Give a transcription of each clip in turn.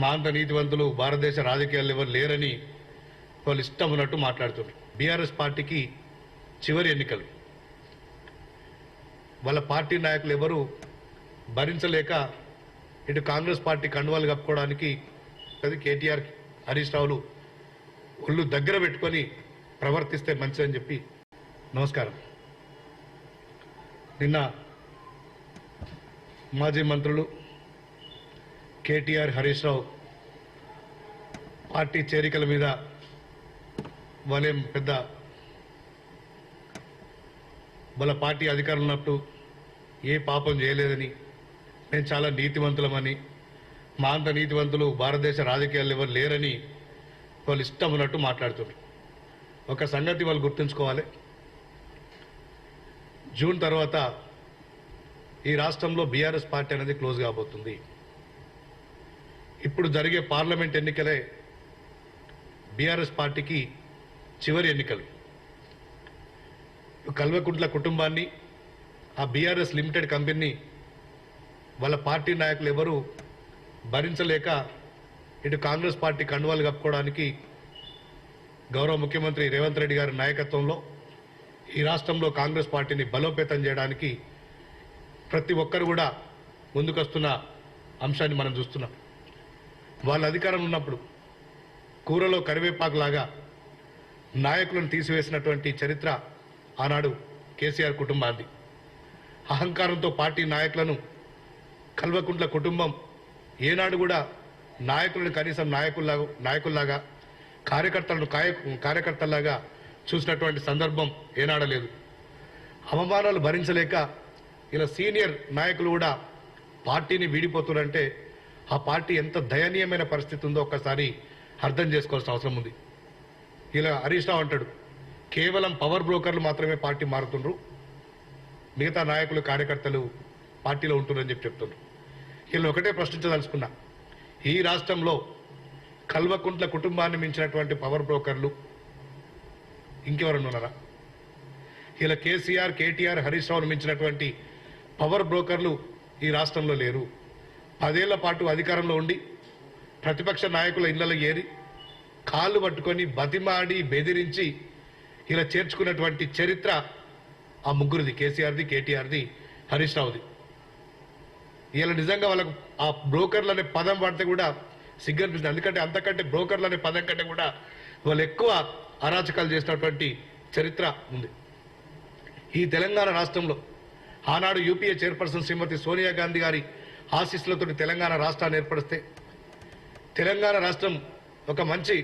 మా అంత నీతివంతులు భారతదేశ రాజకీయాల్లో ఎవరు లేరని వాళ్ళు ఇష్టం ఉన్నట్టు మాట్లాడుతున్నారు బీఆర్ఎస్ పార్టీకి చివరి ఎన్నికలు. వాళ్ళ పార్టీ నాయకులు ఎవరు భరించలేక ఇటు కాంగ్రెస్ పార్టీ కండువాలు కప్పుకోవడానికి అది కేటీఆర్ హరీష్ రావులు ఒళ్ళు దగ్గర పెట్టుకొని ప్రవర్తిస్తే మంచిదని చెప్పి నమస్కారం. నిన్న మాజీ మంత్రులు కేటీఆర్ హరీష్ రావు పార్టీ చేరికల మీద వాళ్ళేం పెద్ద వాళ్ళ పార్టీ అధికారులు ఉన్నప్పుడు ఏ పాపం చేయలేదని మేము చాలా నీతివంతులమని మా అంత నీతివంతులు భారతదేశ రాజకీయాలు ఎవరు లేరని వాళ్ళు ఇష్టం ఉన్నట్టు మాట్లాడుతున్నారు. ఒక సంగతి వాళ్ళు గుర్తుంచుకోవాలి. జూన్ తర్వాత ఈ రాష్ట్రంలో బీఆర్ఎస్ పార్టీ అనేది క్లోజ్ కాబోతుంది. ఇప్పుడు జరిగే పార్లమెంట్ ఎన్నికలే బీఆర్ఎస్ పార్టీకి చివరి ఎన్నికలు. కల్వకుంట్ల కుటుంబాన్ని ఆ బీఆర్ఎస్ లిమిటెడ్ కంపెనీని వాళ్ళ పార్టీ నాయకులు ఎవరు భరించలేక ఇటు కాంగ్రెస్ పార్టీ కండువాలు కప్పుకోవడానికి గౌరవ ముఖ్యమంత్రి రేవంత్ రెడ్డి గారి నాయకత్వంలో ఈ రాష్ట్రంలో కాంగ్రెస్ పార్టీని బలోపేతం చేయడానికి ప్రతి ఒక్కరు కూడా ముందుకొస్తున్న అంశాన్ని మనం చూస్తున్నాం. వాళ్ళ అధికారం ఉన్నప్పుడు కూరలో కరివేపాకులాగా నాయకులను తీసివేసినటువంటి చరిత్ర ఆనాడు కేసీఆర్ కుటుంబాన్ని అహంకారంతో పార్టీ నాయకులను కల్వకుంట్ల కుటుంబం ఏనాడు కూడా నాయకులను కనీసం నాయకుల్లాగా నాయకుల్లాగా కార్యకర్తలను కాయ కార్యకర్తల్లాగా చూసినటువంటి సందర్భం ఏనాడలేదు అవమానాలు భరించలేక ఇలా సీనియర్ నాయకులు కూడా పార్టీని వీడిపోతున్నారంటే ఆ పార్టీ ఎంత దయనీయమైన పరిస్థితి ఉందో ఒక్కసారి అర్థం చేసుకోవాల్సిన అవసరం ఉంది. ఇలా హరీష్ రావు అంటాడు కేవలం పవర్ బ్రోకర్లు మాత్రమే పార్టీ మారుతుండ్రు మిగతా నాయకులు కార్యకర్తలు పార్టీలో ఉంటున్నారని చెప్పి చెప్తున్నారు వీళ్ళు ఒకటే ప్రశ్నించదలుచుకున్నా ఈ రాష్ట్రంలో కల్వకుంట్ల కుటుంబాన్ని మించినటువంటి పవర్ బ్రోకర్లు ఇంకెవరన్నా ఉన్నారా? ఇలా కేసీఆర్ కేటీఆర్ హరీష్ రావును మించినటువంటి పవర్ బ్రోకర్లు ఈ రాష్ట్రంలో లేరు. పదేళ్ళ పాటు అధికారంలో ఉండి ప్రతిపక్ష నాయకుల ఇళ్ళలో ఏరి కాళ్ళు పట్టుకొని బతిమాడి బెదిరించి ఇలా చేర్చుకున్నటువంటి చరిత్ర ఆ ముగ్గురిది కేసీఆర్ది కేటీఆర్ది హరీష్ రావుది. ఇలా నిజంగా వాళ్ళకు ఆ బ్రోకర్లు అనే పదం వాడితే కూడా సిగ్గనిపిస్తుంది. ఎందుకంటే అంతకంటే బ్రోకర్లు అనే పదం కంటే కూడా వాళ్ళు ఎక్కువ అరాచకాలు చేసినటువంటి చరిత్ర ఉంది. ఈ తెలంగాణ రాష్ట్రంలో ఆనాడు యూపీఏ చైర్పర్సన్ శ్రీమతి సోనియా గాంధీ గారి ఆశీస్సులతో తెలంగాణ రాష్ట్రాన్ని ఏర్పడిస్తే తెలంగాణ రాష్ట్రం ఒక మంచి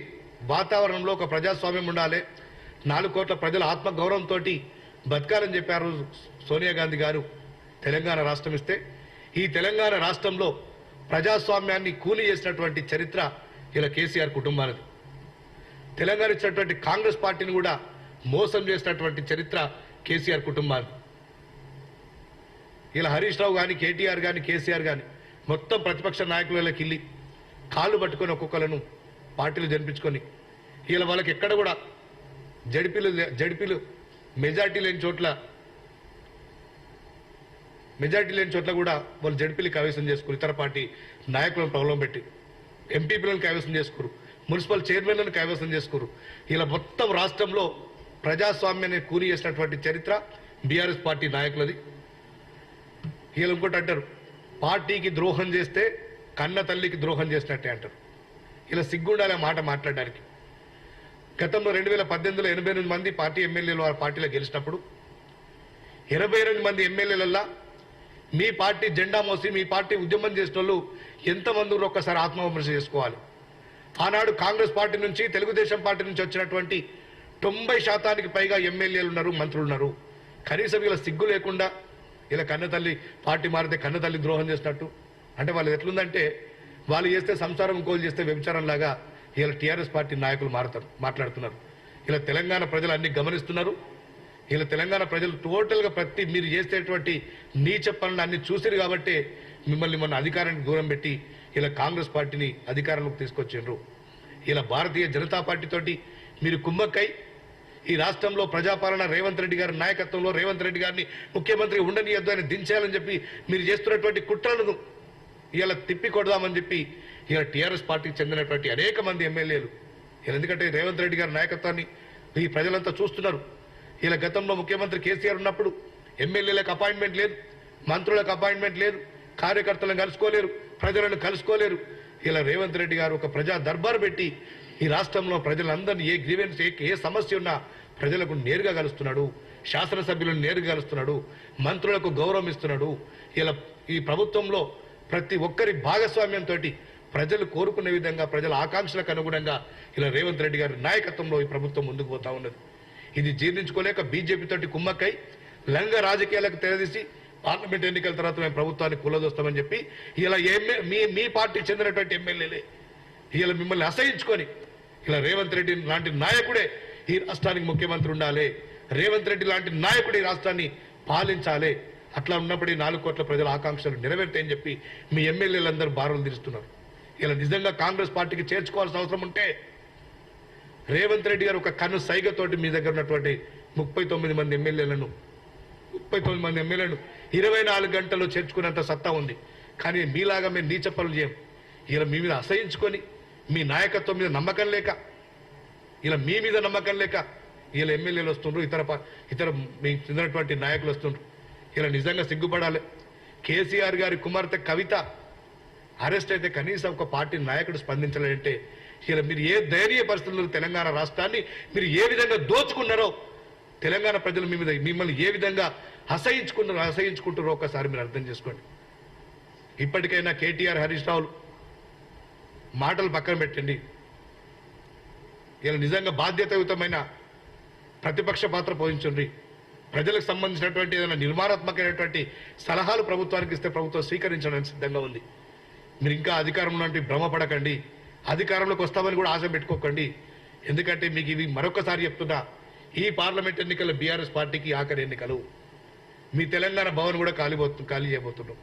వాతావరణంలో ఒక ప్రజాస్వామ్యం ఉండాలి. నాలుగు కోట్ల ప్రజల ఆత్మగౌరవంతో బతకాలని చెప్పారు సోనియా గాంధీ గారు తెలంగాణ రాష్ట్రం ఇస్తే ఈ తెలంగాణ రాష్ట్రంలో ప్రజాస్వామ్యాన్ని కూలి చేసినటువంటి చరిత్ర ఇలా కేసీఆర్ కుటుంబానిది. తెలంగాణ ఇచ్చినటువంటి కాంగ్రెస్ పార్టీని కూడా మోసం చేసినటువంటి చరిత్ర కేసీఆర్ కుటుంబాన్ని ఇలా హరీష్ రావు కానీ కేటీఆర్ కానీ కేసీఆర్ కానీ మొత్తం ప్రతిపక్ష నాయకులకి వెళ్ళి కాళ్ళు పట్టుకొని ఒక్కొక్కలను పార్టీలు జనిపించుకొని. ఇలా వాళ్ళకి ఎక్కడ కూడా జడిపిలు జడిపిలు మెజార్టీ లేని చోట్ల మెజార్టీ లేని చోట్ల కూడా వాళ్ళు జడిపిలు కైవసం చేసుకుని ఇతర పార్టీ నాయకులను ప్రబలం పెట్టి ఎంపీపీలను కైవసం చేసుకురు మున్సిపల్ చైర్మన్లను కైవసం చేసుకురు. ఇలా మొత్తం రాష్ట్రంలో ప్రజాస్వామ్యాన్ని కూలి చేసినటువంటి చరిత్ర బీఆర్ఎస్ పార్టీ నాయకులది. వీళ్ళు ఇంకోటి అంటారు పార్టీకి ద్రోహం చేస్తే కన్న తల్లికి ద్రోహం చేసినట్టే అంటారు. ఇలా సిగ్గుండాలి మాట మాట్లాడడానికి. గతంలో రెండు వేల పద్దెనిమిదిలో ఎనభై ఎనిమిది మంది పార్టీ ఎమ్మెల్యేలు వారి పార్టీలో గెలిచినప్పుడు ఇరవై ఎనిమిది మంది ఎమ్మెల్యేలల్లా మీ పార్టీ జెండా మోసి మీ పార్టీ ఉద్యమం చేసిన వాళ్ళు ఎంతమంది ఒక్కసారి ఆత్మవిమర్శ చేసుకోవాలి. ఆనాడు కాంగ్రెస్ పార్టీ నుంచి తెలుగుదేశం పార్టీ నుంచి వచ్చినటువంటి తొంభై శాతానికి పైగా ఎమ్మెల్యేలు ఉన్నారు మంత్రులు ఉన్నారు. కనీసం ఇలా సిగ్గు లేకుండా ఇలా కన్నతల్లి పార్టీ మారితే కన్నతల్లి ద్రోహం చేసినట్టు. అంటే వాళ్ళు ఎట్లుందంటే వాళ్ళు చేస్తే సంసారం ఇంకోలు చేస్తే వ్యభిచారంలాగా ఇలా టీఆర్ఎస్ పార్టీ నాయకులు మారుతారు మాట్లాడుతున్నారు. ఇలా తెలంగాణ ప్రజలు అన్ని గమనిస్తున్నారు. ఇలా తెలంగాణ ప్రజలు టోటల్గా ప్రతి మీరు చేసేటువంటి నీచ పనులు అన్ని చూసిరు కాబట్టి మిమ్మల్ని మొన్న అధికారానికి దూరం పెట్టి ఇలా కాంగ్రెస్ పార్టీని అధికారంలోకి తీసుకొచ్చిండ్రు. ఇలా భారతీయ జనతా పార్టీతోటి మీరు కుమ్మక్కై ఈ రాష్ట్రంలో ప్రజాపాలన రేవంత్ రెడ్డి గారి నాయకత్వంలో రేవంత్ రెడ్డి గారిని ముఖ్యమంత్రి ఉండనీయద్దు అని దించాలని చెప్పి మీరు చేస్తున్నటువంటి కుట్రలను ఇలా తిప్పికొడదామని చెప్పి ఇలా టీఆర్ఎస్ పార్టీకి చెందినటువంటి అనేక మంది ఎమ్మెల్యేలు. ఇలా ఎందుకంటే రేవంత్ రెడ్డి గారి నాయకత్వాన్ని ఈ ప్రజలంతా చూస్తున్నారు. ఇలా గతంలో ముఖ్యమంత్రి కేసీఆర్ ఉన్నప్పుడు ఎమ్మెల్యేలకు అపాయింట్మెంట్ లేదు మంత్రులకు అపాయింట్మెంట్ లేదు కార్యకర్తలను కలుసుకోలేరు ప్రజలను కలుసుకోలేరు. ఇలా రేవంత్ రెడ్డి గారు ఒక ప్రజా దర్బార్ పెట్టి ఈ రాష్ట్రంలో ప్రజలందరినీ ఏ గ్రీవెన్స్ ఏ ఏ సమస్య ఉన్నా ప్రజలకు నేరుగా కలుస్తున్నాడు. శాసనసభ్యులను నేరుగా కలుస్తున్నాడు. మంత్రులకు గౌరవం ఇస్తున్నాడు. ఇలా ఈ ప్రభుత్వంలో ప్రతి ఒక్కరి భాగస్వామ్యంతో ప్రజలు కోరుకునే విధంగా ప్రజల ఆకాంక్షలకు అనుగుణంగా ఇలా రేవంత్ రెడ్డి గారి నాయకత్వంలో ఈ ప్రభుత్వం ముందుకు పోతా ఉన్నది. ఇది జీర్ణించుకోలేక బీజేపీ తోటి కుమ్మక్కై లంగ రాజకీయాలకు తెరదీసి పార్లమెంట్ ఎన్నికల తర్వాత మేము ప్రభుత్వాన్ని కూలదోస్తామని చెప్పి ఇలా ఎమ్మె మీ మీ పార్టీకి చెందినటువంటి ఎమ్మెల్యేలే ఇలా మిమ్మల్ని అసహించుకొని ఇలా రేవంత్ రెడ్డి లాంటి నాయకుడే ఈ రాష్ట్రానికి ముఖ్యమంత్రి ఉండాలి. రేవంత్ రెడ్డి లాంటి నాయకుడు ఈ రాష్ట్రాన్ని పాలించాలి. అట్లా ఉన్నప్పుడు నాలుగు కోట్ల ప్రజల ఆకాంక్షలు నెరవేర్తాయని చెప్పి మీ ఎమ్మెల్యేలందరూ బారులు తీరుస్తున్నారు. ఇలా నిజంగా కాంగ్రెస్ పార్టీకి చేర్చుకోవాల్సిన అవసరం ఉంటే రేవంత్ రెడ్డి గారు ఒక కన్ను సైగతోటి మీ దగ్గర ఉన్నటువంటి ముప్పై తొమ్మిది మంది ఎమ్మెల్యేలను ముప్పై తొమ్మిది మంది ఎమ్మెల్యేలను ఇరవై నాలుగు గంటల్లో చేర్చుకునేంత సత్తా ఉంది. కానీ మీలాగా మేము నీచ పనులు చేయం. ఇలా మీ మీద అసహించుకొని మీ నాయకత్వం మీద నమ్మకం లేక ఇలా మీ మీద నమ్మకం లేక ఇలా ఎమ్మెల్యేలు వస్తుండ్రు ఇతర ఇతర మీకు చెందినటువంటి నాయకులు వస్తుండ్రు. ఇలా నిజంగా సిగ్గుపడాలి. కేసీఆర్ గారి కుమార్తె కవిత అరెస్ట్ అయితే కనీసం ఒక పార్టీ నాయకుడు స్పందించలేదంటే ఇలా మీరు ఏ ధైర్య పరిస్థితుల్లో తెలంగాణ రాష్ట్రాన్ని మీరు ఏ విధంగా దోచుకున్నారో తెలంగాణ ప్రజలు మీ మీద మిమ్మల్ని ఏ విధంగా అసహించుకున్నారో అసహించుకుంటారో ఒకసారి మీరు అర్థం చేసుకోండి. ఇప్పటికైనా కేటీఆర్ హరీష్ రావులు మాటలు పక్కన పెట్టండి. ఇలా నిజంగా బాధ్యతాయుతమైన ప్రతిపక్ష పాత్ర పోషించండి. ప్రజలకు సంబంధించినటువంటి ఏదైనా నిర్మాణాత్మకమైనటువంటి సలహాలు ప్రభుత్వానికి ఇస్తే ప్రభుత్వం స్వీకరించడానికి సిద్ధంగా ఉంది. మీరు ఇంకా అధికారంలో అంటే భ్రమపడకండి. అధికారంలోకి వస్తామని కూడా ఆశ పెట్టుకోకండి. ఎందుకంటే మీకు ఇవి మరొకసారి చెప్తున్నా ఈ పార్లమెంట్ ఎన్నికల బీఆర్ఎస్ పార్టీకి ఆఖరి ఎన్నికలు. మీ తెలంగాణ భవన్ కూడా ఖాళీ ఖాళీ చేయబోతున్నాం.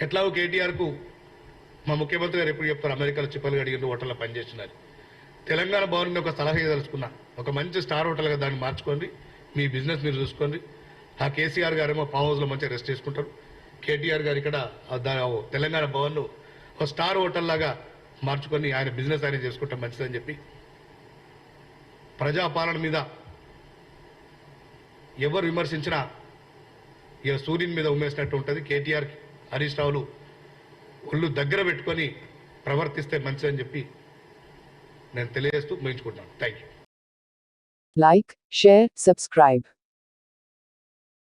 ఎట్లాగో కేటీఆర్కు మా ముఖ్యమంత్రి గారు ఎప్పుడు చెప్తారు అమెరికాలో చిప్పలు అడిగిన హోటల్లో పనిచేస్తున్నారు తెలంగాణ భవన్ ఒక సలహా ఇవ్వదలుచుకున్నా ఒక మంచి స్టార్ హోటల్గా దాన్ని మార్చుకోండి మీ బిజినెస్ మీరు చూసుకోండి. ఆ కేసీఆర్ గారేమో ఫామ్ హౌస్లో మంచిగా రెస్ట్ చేసుకుంటారు కేటీఆర్ గారు ఇక్కడ తెలంగాణ భవన్ను ఒక స్టార్ హోటల్ లాగా మార్చుకొని ఆయన బిజినెస్ ఆయన చేసుకుంటాం మంచిదని చెప్పి ప్రజాపాలన మీద ఎవరు విమర్శించినా ఇక సూర్యుని మీద ఉమ్మేసినట్టు ఉంటుంది. కేటీఆర్ హరీష్ రావులు ఒళ్ళు దగ్గర పెట్టుకొని ప్రవర్తిస్తే మంచిదని చెప్పి నేను తెలియజేస్తూ ముగించుకుంటున్నాను. Thank you like share subscribe